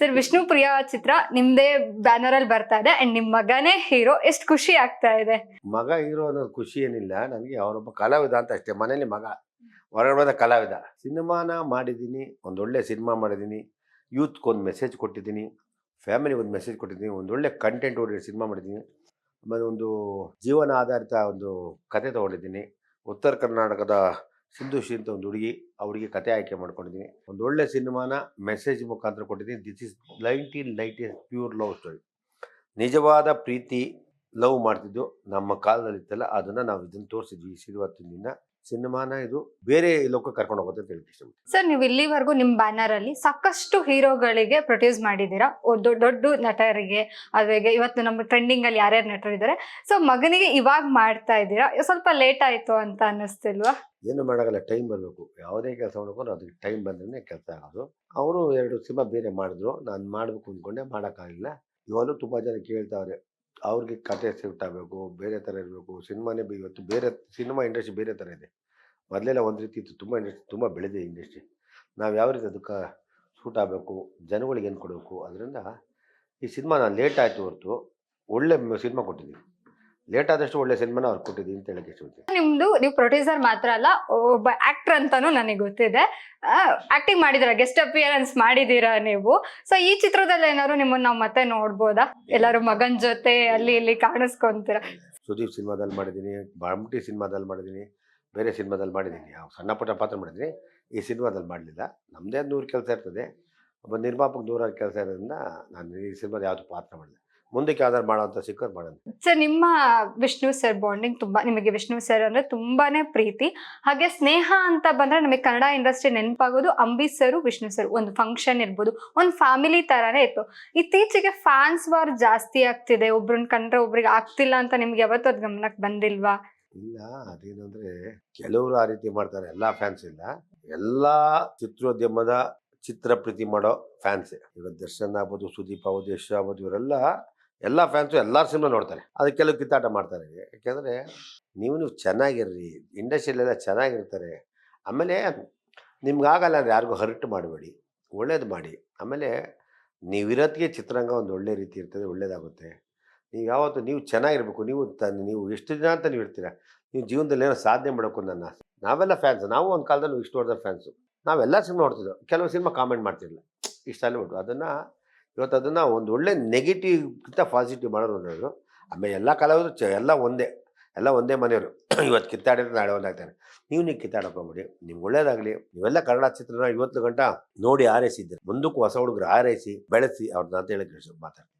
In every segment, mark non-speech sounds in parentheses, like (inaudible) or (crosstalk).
Sir Vishnu Priya ಚಿತ್ರ ನಿಮ್ದೇ banner ಅಲ್ಲಿ ಬರ್ತಾ ಇದೆ ಅಂಡ್ ನಿಮ್ ಮಗನೇ ಹೀರೋ ಎಷ್ಟು ಖುಷಿ ಆಗ್ತಾ ಇದೆ? ಮಗ ಹೀರೋ ಅನ್ನೋದು ಖುಷಿ ಏನಿಲ್ಲ. ನನಗೆ ಅವನೊಬ್ಬ ಕಲಾವಿದ ಅಂತ ಅಷ್ಟೇ. ಮನೇಲಿ ಮಗ. ಹೊರಗಡೆ ಕಲಾವಿದ. ಸಿನಿಮಾನ ಮಾಡಿದ್ದೀನಿ. ಒಂದೊಳ್ಳೆ ಸಿನಿಮಾ ಮಾಡಿದ್ದೀನಿ. ಯೂತ್ಗೆ ಒಂದು ಮೆಸೇಜ್ ಕೊಟ್ಟಿದ್ದೀನಿ. ಫ್ಯಾಮಿಲಿಗೆ ಒಂದು ಮೆಸೇಜ್ ಕೊಟ್ಟಿದ್ದೀನಿ. ಒಂದೊಳ್ಳೆ ಕಂಟೆಂಟ್ ಓಡಿ ಸಿನಿಮಾ ಮಾಡಿದ್ದೀನಿ. ಆಮೇಲೆ ಒಂದು ಜೀವನ ಆಧಾರಿತ ಒಂದು ಕತೆ ತೊಗೊಂಡಿದ್ದೀನಿ. ಉತ್ತರ ಕರ್ನಾಟಕದ ಶ್ರೀ ಅಂತ ಒಂದು ಹುಡುಗಿ ಅವರಿಗೆ ಹುಡುಗಿ ಕತೆ ಆಯ್ಕೆ ಮಾಡ್ಕೊಂಡಿದ್ದೀನಿ ಒಂದು ಒಳ್ಳೆ ಸಿನಿಮಾನ ಮೆಸೇಜ್ ಮುಖಾಂತರ ಕೊಟ್ಟಿದ್ದೀನಿ. This is nineteen ninety pure love story ನಿಜವಾದ ಪ್ರೀತಿ ಲವ್ ಮಾಡ್ತಿದ್ದು ನಮ್ಮ ಕಾಲದಲ್ಲಿ ಇತ್ತಲ್ಲ ಅದನ್ನ ನಾವು ಇದನ್ನ ತೋರಿಸಿದ್ವಿ. ದಿನ ಸಿನಿಮಾನ ಇದು ಬೇರೆ ಲೋಕ ಕರ್ಕೊಂಡು ಹೋಗುತ್ತೆ ಅಂತ ಹೇಳಕ್ಕೆ ಇಷ್ಟಪಡ್ತೀನಿ ಸರ್ ನೀವು ಇಲ್ಲಿವರೆಗೂ ನಿಮ್ ಬ್ಯಾನರ್ ಅಲ್ಲಿ ಸಾಕಷ್ಟು ಹೀರೋಗಳಿಗೆ ಪ್ರೊಡ್ಯೂಸ್ ಮಾಡಿದ್ದೀರಾ? ಒ- ದೊಡ್ಡ ದೊಡ್ಡ ನಟರಿಗೆ ಅದ್ವೇಗೆ ಇವತ್ತು ನಮ್ಮ ಟ್ರೆಂಡಿಂಗ್ ಅಲ್ಲಿ ಯಾರ್ಯಾರು ನಟರಿದ್ದಾರೆ ಸೊ ಮಗನಿಗೆ ಇವಾಗ ಮಾಡ್ತಾ ಇದ್ದೀರಾ? ಸ್ವಲ್ಪ ಲೇಟ್ ಆಯ್ತು ಅಂತ ಅನ್ನಿಸ್ತಿಲ್ವಾ? ಏನು ಮಾಡೋಕ್ಕಲ್ಲ ಟೈಮ್ ಬರಬೇಕು. ಯಾವುದೇ ಕೆಲಸ ಮಾಡ್ಕೊಂಡು ಅದಕ್ಕೆ ಟೈಮ್ ಬಂದ್ರೆ ಕೆಲಸ ಆಗೋದು. ಅವರು ಎರಡು ಸಿನಿಮಾ ಬೇರೆ ಮಾಡಿದ್ರು. ನಾನು ಮಾಡಬೇಕು ಅಂದ್ಕೊಂಡೆ ಮಾಡೋಕ್ಕಾಗಲಿಲ್ಲ ಇವಾಗಲೂ ತುಂಬ ಜನ ಕೇಳ್ತಾವ್ರೆ ಅವ್ರಿಗೆ ಕತೆ ಸೂಟ್ ಆಗಬೇಕು ಬೇರೆ ಥರ ಇರಬೇಕು. ಸಿನಿಮಾನೇ ಇವತ್ತು ಬೇರೆ ಸಿನಿಮಾ ಇಂಡಸ್ಟ್ರಿ ಬೇರೆ ಥರ ಇದೆ. ಮೊದಲೆಲ್ಲ ಒಂದು ರೀತಿ ಇತ್ತು. ತುಂಬ ಇಂಡಸ್ಟ್ರಿ, ತುಂಬ ಬೆಳೆದಿದೆ ಇಂಡಸ್ಟ್ರಿ. ನಾವು ಯಾವ ರೀತಿ ಅದಕ್ಕೆ ಸೂಟ್ ಆಗಬೇಕು, ಜನಗಳಿಗೆ ಏನು ಕೊಡಬೇಕು? ಅದರಿಂದ ಈ ಸಿನಿಮಾ ನಾನು ಲೇಟ್ ಆಯಿತು ಹೊರತು ಒಳ್ಳೆ ಸಿನಿಮಾ ಕೊಟ್ಟಿದ್ದೀನಿ. ಲೇಟ್ ಆದಷ್ಟು ಒಳ್ಳೆ ಸಿನಿಮಾನ ಅವ್ರು ಕೊಟ್ಟಿದ್ದೀನಿ ಅಂತ ಹೇಳಕ್ಕೆ ಇಷ್ಟಪಡ್ತೀನಿ. ನಿಮ್ದು ನೀವು ಪ್ರೊಡ್ಯೂಸರ್ ಮಾತ್ರ ಅಲ್ಲ ಒಬ್ಬ ಆಕ್ಟರ್ ಅಂತಾನೂ ನನಗೆ ಗೊತ್ತಿದೆ. ಆಕ್ಟಿಂಗ್ ಮಾಡಿದಿರ ಗೆಸ್ಟ್ ಅಪಿಯರೆನ್ಸ್ ಮಾಡಿದೀರಾ ನೀವು? ಸೊ ಈ ಚಿತ್ರದಲ್ಲಿ ಏನಾದ್ರು ನಿಮ್ಮನ್ನ ನಾವು ಮತ್ತೆ ನೋಡ್ಬೋದಾ? ಎಲ್ಲರೂ ಮಗನ್ ಜೊತೆ ಅಲ್ಲಿ ಇಲ್ಲಿ ಕಾಣಿಸ್ಕೊಂತೀರ? ಸುದೀಪ್ ಸಿನಿಮಾದಲ್ಲಿ ಮಾಡಿದ್ದೀನಿ ಬಾಮ್ಟಿ ಸಿನಿಮಾದಲ್ಲಿ ಮಾಡಿದ್ದೀನಿ ಬೇರೆ ಸಿನಿಮಾದಲ್ಲಿ ಮಾಡಿದ್ದೀನಿ. ಯಾವ ಸಣ್ಣ ಪುಟ್ಟ ಪಾತ್ರ ಮಾಡಿದ್ದೀನಿ ಈ ಸಿನಿಮಾದಲ್ಲಿ ಮಾಡಲಿಲ್ಲ. ನಮ್ಮದೇ ನೂರು ಕೆಲಸ ಇರ್ತದೆ. ಒಬ್ಬ ನಿರ್ಮಾಪಕ ನೂರಾರು ಕೆಲಸ ಇರೋದ್ರಿಂದ ನಾನು ಈ ಸಿನಿಮಾದ ಯಾವುದು ಪಾತ್ರ ಮಾಡಿದೆ ಮುಂದಕ್ಕೆ ಆಧಾರ ಮಾಡೋಂಥ ಸಿಕ್ಕರ್ ಮಾಡೋಣ. ಸರ್ ನಿಮ್ಮ ವಿಷ್ಣು ಸರ್ ಬಾಂಡಿಂಗ್ ತುಂಬಾ ನಿಮಗೆ ವಿಷ್ಣು ಸರ್ ಅಂದ್ರೆ ತುಂಬಾನೇ ಪ್ರೀತಿ. ಹಾಗೆ ಸ್ನೇಹ ಅಂತ ಬಂದ್ರೆ ನಮಗೆ ಕನ್ನಡ ಇಂಡಸ್ಟ್ರಿ ನೆನಪಾಗೋದು ಅಂಬಿ ಸರ್ ವಿಷ್ಣು ಸರ್. ಒಂದು ಫಂಕ್ಷನ್ ಇರ್ಬೋದು ಒಂದು ಫ್ಯಾಮಿಲಿ ತರಾನೇ ಇತ್ತು. ಇತ್ತೀಚೆಗೆ ಫ್ಯಾನ್ಸ್ ವಾರ್ ಜಾಸ್ತಿ ಆಗ್ತಿದೆ ಒಬ್ರನ್ನ ಕಂಡ್ರೆ ಒಬ್ರಿಗೆ ಆಗ್ತಿಲ್ಲ ಅಂತ ನಿಮ್ಗೆ ಯಾವತ್ತೂ ಅದ್ ಗಮನಕ್ಕೆ ಬಂದಿಲ್ವಾ? ಇಲ್ಲ ಅದೇನಂದ್ರೆ ಕೆಲವರು ಆ ರೀತಿ ಮಾಡ್ತಾರೆ ಎಲ್ಲಾ ಫ್ಯಾನ್ಸ್ ಇಲ್ಲ. ಎಲ್ಲಾ ಚಿತ್ರೋದ್ಯಮದ ಚಿತ್ರ ಪ್ರೀತಿ ಮಾಡೋ ಫ್ಯಾನ್ಸ್ ಇವಾಗ ದರ್ಶನ್ ಆಗ್ಬೋದು ಸುದೀಪ್ ಆಗ್ಬೋದು ಯಶ್ ಆಗ್ಬೋದು ಇವರೆಲ್ಲ ಎಲ್ಲ ಫ್ಯಾನ್ಸು ಎಲ್ಲರ ಸಿನಿಮಾ ನೋಡ್ತಾರೆ. ಅದು ಕೆಲವು ಕಿತ್ತಾಟ ಮಾಡ್ತಾರೆ. ಯಾಕೆಂದರೆ ನೀವು ನೀವು ಚೆನ್ನಾಗಿರ್ರಿ. ಇಂಡಸ್ಟ್ರಿಯಲ್ಲೆಲ್ಲ ಚೆನ್ನಾಗಿರ್ತಾರೆ. ಆಮೇಲೆ ನಿಮ್ಗಾಗಲ್ಲ ಅಂದರೆ ಯಾರಿಗೂ ಹರ್ಟ್ ಮಾಡಬೇಡಿ. ಒಳ್ಳೇದು ಮಾಡಿ. ಆಮೇಲೆ ನೀವಿರೋದಕ್ಕೆ ಚಿತ್ರರಂಗ ಒಂದು ಒಳ್ಳೆ ರೀತಿ ಇರ್ತದೆ, ಒಳ್ಳೇದಾಗುತ್ತೆ. ನೀವು ಯಾವತ್ತು, ನೀವು ಚೆನ್ನಾಗಿರ್ಬೇಕು. ನೀವು ನೀವು ಎಷ್ಟು ದಿನ ಅಂತ ನೀವು ಇರ್ತೀರ? ನೀವು ಜೀವನದಲ್ಲಿ ಏನೋ ಸಾಧನೆ ಮಾಡೋಕ್ಕೂ ನನ್ನ ಆಸೆ. ನಾವೆಲ್ಲ ಫ್ಯಾನ್ಸ್ ನಾವು ಒಂದು ಕಾಲದಲ್ಲಿ ಇಷ್ಟು ಹೊಡೆದ ಫ್ಯಾನ್ಸು ನಾವೆಲ್ಲ ಸಿನಿಮಾ ನೋಡ್ತಿದ್ದೆವು ಕೆಲವು ಸಿನಿಮಾ ಕಾಮೆಂಟ್ ಮಾಡ್ತಿರಲಿಲ್ಲ. ಇಷ್ಟ ಅಲ್ಲಿ ಬಿಟ್ಟು ಅದನ್ನು ಇವತ್ತು ಅದನ್ನು ಒಂದು ಒಳ್ಳೆ ನೆಗೆಟಿವ್ಗಿಂತ ಪಾಸಿಟಿವ್ ಮಾಡೋರು ಅನ್ನೋದು ಆಮೇಲೆ ಎಲ್ಲ ಕಲಾವಿದರು ಚ, ಎಲ್ಲ ಒಂದೇ ಎಲ್ಲ ಒಂದೇ ಮನೆಯವರು. (clears throat) ಇವತ್ತು ಕಿತ್ತಾಡಿದ್ರೆ ನಾಳೆ ಒಂದಾಗ್ತಾರೆ ನೀವು ನೀವು ಕಿತ್ತಾಡಕೋಬೇಡಿ ನಿಮ್ಗೆ ಒಳ್ಳೇದಾಗಲಿ. ನೀವೆಲ್ಲ ಕನ್ನಡ ಚಿತ್ರನ ಇವತ್ತು ಗಂಟ ನೋಡಿ ಆರೈಸಿದ್ದೀರಿ ಮುಂದಕ್ಕೂ ಹೊಸ ಹುಡುಗರು ಆರೈಸಿ ಬೆಳೆಸಿ, ಅವ್ರನ್ನ ಅಂತ ಹೇಳಿ ಮಾತಾಡ್ತೀನಿ.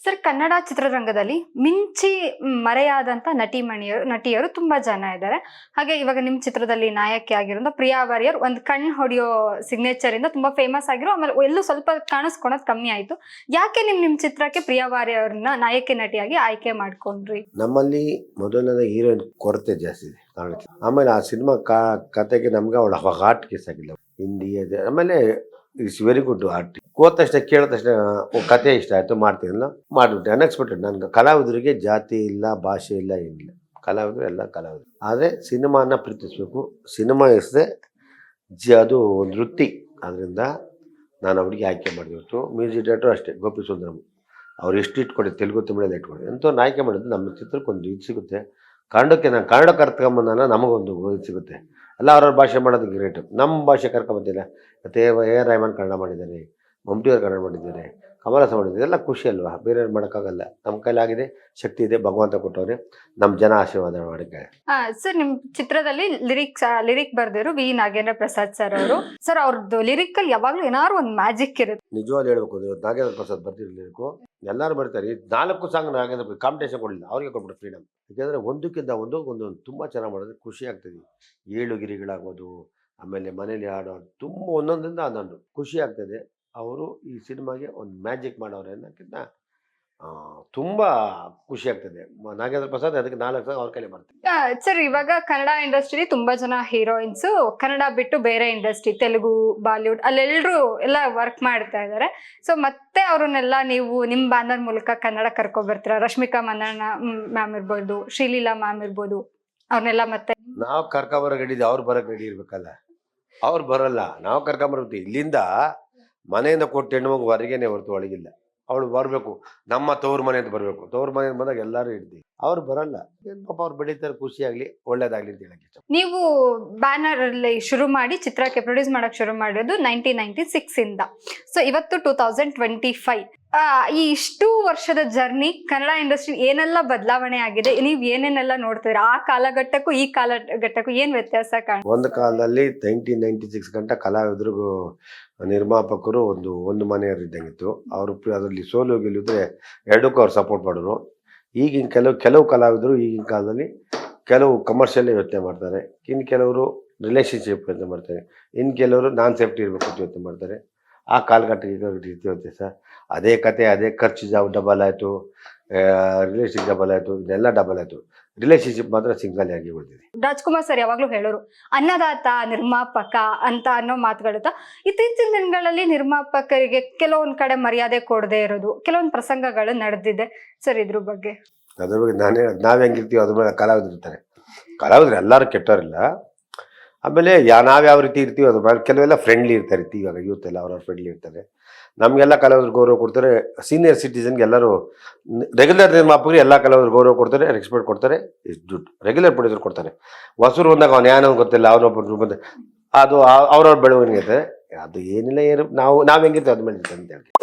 ಸರ್ ಕನ್ನಡ ಚಿತ್ರರಂಗದಲ್ಲಿ ಮಿಂಚಿ ಮರೆಯಾದಂತ ನಟಿ ಮಣಿಯರು ನಟಿಯರು ತುಂಬಾ ಜನ ಇದ್ದಾರೆ ಹಾಗೆ ಇವಾಗ ನಿಮ್ ಚಿತ್ರದಲ್ಲಿ ನಾಯಕಿ ಆಗಿರೋ ಪ್ರಿಯಾ ವಾರಿಯರ್ ಒಂದು ಕಣ್ಣು ಹೊಡೆಯೋ ಸಿಗ್ನೇಚರ್ ಇಂದ ತುಂಬಾ ಫೇಮಸ್ ಆಗಿರೋ ಆಮೇಲೆ ಎಲ್ಲೂ ಸ್ವಲ್ಪ ಕಾಣಿಸ್ಕೊಳೋದು ಕಮ್ಮಿ ಆಯ್ತು ಯಾಕೆ ನಿಮ್ ನಿಮ್ ಚಿತ್ರಕ್ಕೆ ಪ್ರಿಯಾ ವಾರಿಯವ್ರನ್ನ ನಾಯಕಿ ನಟಿಯಾಗಿ ಆಯ್ಕೆ ಮಾಡ್ಕೊಂಡ್ರಿ ನಮ್ಮಲ್ಲಿ ಮೊದಲನೇ ಹೀರೋಯಿನ್ ಕೊರತೆ ಜಾಸ್ತಿ ಇದೆ. ಆಮೇಲೆ ಆ ಸಿನಿಮಾ ಕತೆಗೆ ನಮ್ಗೆ ಅವಳ ಹಾಟ್ ಕೇಸ್ ಆಗಿಲ್ಲ. ಹಿಂದಿ ಆಮೇಲೆ ಇಟ್ಸ್ ವೆರಿ ಗುಡ್ ಆರ್ಟ್ ಕೋತ ತಕ್ಷಣ, ಕೇಳಿದ ತಕ್ಷಣ ಕತೆ ಇಷ್ಟ ಆಯಿತು ಮಾಡ್ತೀನಲ್ಲ ಮಾಡಿಬಿಟ್ಟೆ ಅನ್ಎಕ್ಸ್ಪೆಕ್ಟೆಡ್ ನನಗೆ ಕಲಾವಿದರಿಗೆ ಜಾತಿ ಇಲ್ಲ, ಭಾಷೆ ಇಲ್ಲ, ಏನಿಲ್ಲ. ಕಲಾವಿದರು ಎಲ್ಲ ಕಲಾವಿದರು. ಆದರೆ ಸಿನಿಮಾನ ಪ್ರೀತಿಸಬೇಕು. ಸಿನಿಮಾ ಎಸದೆ ಜಿ, ಅದು ಒಂದು ವೃತ್ತಿ. ಅದರಿಂದ ನಾನು ಅವರಿಗೆ ಆಯ್ಕೆ ಮಾಡಿಬಿಟ್ಟು ಮ್ಯೂಸಿಕ್ ಡೈರೆಕ್ಟರ್ ಅಷ್ಟೇ, ಗೋಪಿ ಸುಂದರಮ್. ಅವ್ರು ಎಷ್ಟು ಇಟ್ಕೊಡಿ, ತೆಲುಗು, ತಮಿಳಲ್ಲಿ ಇಟ್ಕೊಡಿ. ಎಂತ ಆಯ್ಕೆ ಮಾಡಿದ್ದು ನಮ್ಮ ಚಿತ್ರಕ್ಕೆ ಒಂದು ಇದು ಸಿಗುತ್ತೆ. ಕನ್ನಡಕ್ಕೆ ನಾನು ಕನ್ನಡ ಕರ್ಕೊಂಬಂದಾನ ನಮಗೊಂದು ಇದು ಸಿಗುತ್ತೆ. ಎಲ್ಲ ಅವ್ರವ್ರ ಭಾಷೆ ಮಾಡೋದು ಗ್ರೇಟ್. ನಮ್ಮ ಭಾಷೆ ಕರ್ಕೊಂಬಂದಿಲ್ಲ. ಮತ್ತು ಎ ಆರ್ ರೆಹಮಾನ್ ಕನ್ನಡ ಮಾಡಿದ್ದಾರೆ. ಮಮ್ಟಿಯವ್ರು ಕನ್ನಡ ಮಾಡಿದ್ದಾರೆ. ಕಮಲಸ ಮಾಡಿದ್ದಾರೆ ಇದೆಲ್ಲ ಖುಷಿ ಅಲ್ವಾ? ಬೇರೆ ಮಾಡೋಕ್ಕಾಗಲ್ಲ. ನಮ್ಮ ಕೈಲಾಗಿದೆ ಶಕ್ತಿ ಇದೆ ಭಗವಂತ ಕೊಟ್ಟವ್ರೆ ನಮ್ಮ ಜನ ಆಶೀರ್ವಾದ ಮಾಡೋಕ್ಕೆ. ಸರ್ ನಿಮ್ ಚಿತ್ರದಲ್ಲಿ ಲಿರಿಕ್ಸ್ ಲಿರಿಕ್ ಬರ್ದಿರು ವಿ. ನಾಗೇಂದ್ರ ಪ್ರಸಾದ್ ಸರ್ ಅವರು. ಸರ್ ಅವ್ರದ್ದು ಲಿರಿಕ್ ಅಲ್ಲಿ ಯಾವಾಗ್ಲೂ ಏನಾದ್ರು ಒಂದು ಮ್ಯಾಜಿಕ್ ಇರುತ್ತೆ. ನಿಜವಾಗ್ಲೂ ಹೇಳ್ಬೇಕು ಅಂದ್ರೆ ಇವತ್ತು ನಾಗೇಂದ್ರ ಪ್ರಸಾದ್ ಬರ್ತಿರ್ಲಿಕ್ಕೂ ಎಲ್ಲರೂ ಬರ್ತಾರೆ ಈ ನಾಲ್ಕು ಸಾಂಗ್ ನಾಗೇಂದ್ರ ಕಾಂಪಿಟೇಷನ್ ಕೊಡಲಿಲ್ಲ ಅವ್ರಿಗೆ ಕೊಟ್ಬಿಟ್ಟು ಫ್ರೀಡಮ್ ಯಾಕೆಂದ್ರೆ ಒಂದಕ್ಕಿಂತ ಒಂದು ಒಂದು ತುಂಬ ಚೆನ್ನಾಗಿ ಮಾಡಿದ್ರೆ ಖುಷಿ ಆಗ್ತದೆ. ಏಳು ಗಿರಿಗಳಾಗ್ಬೋದು ಆಮೇಲೆ ಮನೇಲಿ ಹಾಡೋ ತುಂಬ ಒಂದೊಂದರಿಂದ ಒಂದೊಂದು ಖುಷಿ ಆಗ್ತದೆ. ಅವರು ಈ ಸಿನಿಮಾಗೆ ಒಂದು ಮ್ಯಾಜಿಕ್ ಮಾಡೋರು ಅನ್ನೋಕ್ಕಿಂತ ತುಂಬ ಖುಷಿ ಆಗ್ತದೆ. ನಾಗೇಂದ್ರ ಪ್ರಸಾದ್ ಅದಕ್ಕೆ ನಾಲ್ಕು ಸಾವಿರ ಅವ್ರ ಕೈಲಿ ಬರ್ತಾರೆ ಸರ್ ಇವಾಗ ಕನ್ನಡ ಇಂಡಸ್ಟ್ರಿ ತುಂಬಾ ಜನ ಹೀರೋಯಿನ್ಸು ಕನ್ನಡ ಬಿಟ್ಟು ಬೇರೆ ಇಂಡಸ್ಟ್ರಿ ತೆಲುಗು ಬಾಲಿವುಡ್ ಅಲ್ಲೆಲ್ಲರೂ ಎಲ್ಲ ವರ್ಕ್ ಮಾಡ್ತಾ ಇದ್ದಾರೆ. ಸೊ ಮತ್ತೆ ಅವ್ರನ್ನೆಲ್ಲ ನೀವು ನಿಮ್ಮ ಬ್ಯಾನರ್ ಮೂಲಕ ಕನ್ನಡ ಕರ್ಕೊಬರ್ತೀರ ರಶ್ಮಿಕಾ ಮನ್ನಣ್ಣ ಮ್ಯಾಮ್ ಇರ್ಬೋದು ಶ್ರೀಲೀಲಾ ಮ್ಯಾಮ್ ಇರ್ಬೋದು ಅವ್ರನ್ನೆಲ್ಲ ಮತ್ತೆ ನಾವು ಕರ್ಕೊಂಬರ ರೆಡಿ ಇದೆ ಅವ್ರು ಬರೋ ರೆಡಿ ಇರ್ಬೇಕಲ್ಲ. ಅವ್ರು ಬರಲ್ಲ ನಾವು ಕರ್ಕೊಂಬರ್ತೀವಿ ಇಲ್ಲಿಂದ ಮನೆಯಿಂದ ಕೊಟ್ಟು ಹೆಣ್ಣು ಮಗು ಹೊರಗೇನೆ ಹೊರತು ಒಳಗಿಲ್ಲ. ಅವಳು ಬರಬೇಕು. ನಮ್ಮ ತವ್ರ ಮನೆಯಿಂದ ಬರಬೇಕು. ತವ್ರ ಮನೆ ಬಂದಾಗ ಎಲ್ಲರೂ ಇಡ್ತೀವಿ ಅವ್ರು ಬರಲ್ಲ. ಪಾಪ ಅವ್ರು ಬೆಳೀತಾರೆ, ಖುಷಿಯಾಗ್ಲಿ, ಒಳ್ಳೇದಾಗ್ಲಿ ಅಂತ ಹೇಳಕ್ಕೆ ನೀವು ಬ್ಯಾನರ್ ಅಲ್ಲಿ ಶುರು ಮಾಡಿ, ಚಿತ್ರಕ್ಕೆ ಪ್ರೊಡ್ಯೂಸ್ ಮಾಡಕ್ ಶುರು ಮಾಡಿರೋದು ನೈನ್ಟೀನ್ ನೈನ್ಟಿ ಸಿಕ್ಸ್ ಇಂದ. ಸೊ ಇವತ್ತು ಟೂ ತೌಸಂಡ್ ಟ್ವೆಂಟಿ ಫೈವ್ ಈ ಇಷ್ಟು ವರ್ಷದ ಜರ್ನಿ ಕನ್ನಡ ಇಂಡಸ್ಟ್ರಿ ಏನೆಲ್ಲ ಬದಲಾವಣೆ ಆಗಿದೆ? ನೀವು ಏನೇನೆಲ್ಲ ನೋಡ್ತೀರಾ? ಆ ಕಾಲಘಟ್ಟಕ್ಕೂ ಈ ಕಾಲಘಟ್ಟಕ್ಕೂ ಏನ್ ವ್ಯತ್ಯಾಸ ಕಾಣ ಒಂದು ಕಾಲದಲ್ಲಿ ನೈನ್ಟೀನ್ ನೈನ್ಟಿ ಸಿಕ್ಸ್ ಗಂಟ ಕಲಾವಿದರಿಗೂ ನಿರ್ಮಾಪಕರು ಒಂದು ಒಂದು ಮನೆಯವರು ಇದ್ದಂಗಿತ್ತು ಅವರು ಅದರಲ್ಲಿ ಸೋಲು ಗೆಲ್ಲಿದ್ರೆ ಎರಡಕ್ಕೂ ಅವ್ರು ಸಪೋರ್ಟ್ ಮಾಡಿದ್ರು. ಈಗಿನ ಕೆಲವು ಕೆಲವು ಕಲಾವಿದರು ಈಗಿನ ಕಾಲದಲ್ಲಿ ಕೆಲವು ಕಮರ್ಷಿಯಲ್ ಯೋಚನೆ ಮಾಡ್ತಾರೆ. ಇನ್ನು ಕೆಲವರು ರಿಲೇಷನ್ಶಿಪ್ ಯೋಚನೆ ಮಾಡ್ತಾರೆ. ಇನ್ನು ಕೆಲವರು ನಾನ್ ಸೇಫ್ಟಿ ಇರಬೇಕು ಅಂತ ಯೋಚನೆ ಮಾಡ್ತಾರೆ. ಆ ಕಾಲಘಟ್ಟಕ್ಕೆ ರೀತಿ ವ್ಯತ್ಯಾಸ ಅದೇ ಕತೆ ಅದೇ ಖರ್ಚು ಜಾಬ್ ಡಬಲ್ ಆಯಿತು ರಿಲೇಷನ್ಶಿಪ್ ಡಬಲ್ ಆಯಿತು ಇದೆಲ್ಲ ಡಬಲ್ ಆಯಿತು. ರಿಲೇಷನ್ಶಿಪ್ ಮಾತ್ರ ಸಿಂಗಲ್ ಆಗಿ ಉಳಿದಿದೆ. ರಾಜ್ಕುಮಾರ್ ಸರ್ ಯಾವಾಗಲೂ ಹೇಳೋರು ಅನ್ನದಾತ ನಿರ್ಮಾಪಕ ಅಂತ ಅನ್ನೋ ಮಾತುಗಳಿತ ಇತ್ತೀಚಿನ ದಿನಗಳಲ್ಲಿ ನಿರ್ಮಾಪಕರಿಗೆ ಕೆಲವೊಂದು ಕಡೆ ಮರ್ಯಾದೆ ಕೊಡದೆ ಇರೋದು ಕೆಲವೊಂದು ಪ್ರಸಂಗಗಳು ನಡೆದಿದೆ ಸರ್ ಇದ್ರ ಬಗ್ಗೆ. ಅದ್ರ ಬಗ್ಗೆ ನಾನೇ ನಾವು ಹೆಂಗಿರ್ತೀವಿ ಅದ್ರ ಮೇಲೆ ಕಲಾವಿದ್ರು ಇರ್ತಾರೆ. ಕಲಾವಿದ್ರು ಎಲ್ಲರೂ ಕೆಟ್ಟವರಿಲ್ಲ ಆಮೇಲೆ ಯಾ, ನಾವು ಯಾವ ರೀತಿ ಇರ್ತೀವಿ ಅದ್ರ ಮೇಲೆ ಕೆಲವೆಲ್ಲ ಫ್ರೆಂಡ್ಲಿ ಇರ್ತಾರೆ ಇವಾಗ ಯೂತ್ ಎಲ್ಲ ಅವ್ರವ್ರ ಫ್ರೆಂಡ್ಲಿ ಇರ್ತಾರೆ. ನಮಗೆಲ್ಲ ಕಲಾವಿದ್ರು ಗೌರವ ಕೊಡ್ತಾರೆ ಸೀನಿಯರ್ ಸಿಟಿಸನ್ಗೆ ಎಲ್ಲರೂ ರೆಗ್ಯುಲರ್ ನಿರ್ಮಾಪಕರು ಎಲ್ಲ ಕಲಾವಿದ್ರು ಗೌರವ ಕೊಡ್ತಾರೆ ರೆಸ್ಪೆಕ್ಟ್ ಕೊಡ್ತಾರೆ ದುಡ್ಡು. ರೆಗ್ಯುಲರ್ ಪ್ರೊಡ್ಯೂಸರ್ ಕೊಡ್ತಾರೆ. ಹೊಸರು ಬಂದಾಗ ಅವ್ನು ಏನೋ ಗೊತ್ತಿಲ್ಲ ಅವನೊಬ್ಬರು ಬಂದ, ಅದು ಅವ್ರವ್ರ ಬೆಳವಣಿಗೆ ಅದು ಏನಿಲ್ಲ ಏನು ನಾವು ನಾವು ಹೆಂಗಿರ್ತೀವಿ ಅದ್ರ ಮೇಲೆ ಇರ್ತದೆ ಅಂತ ಹೇಳಿ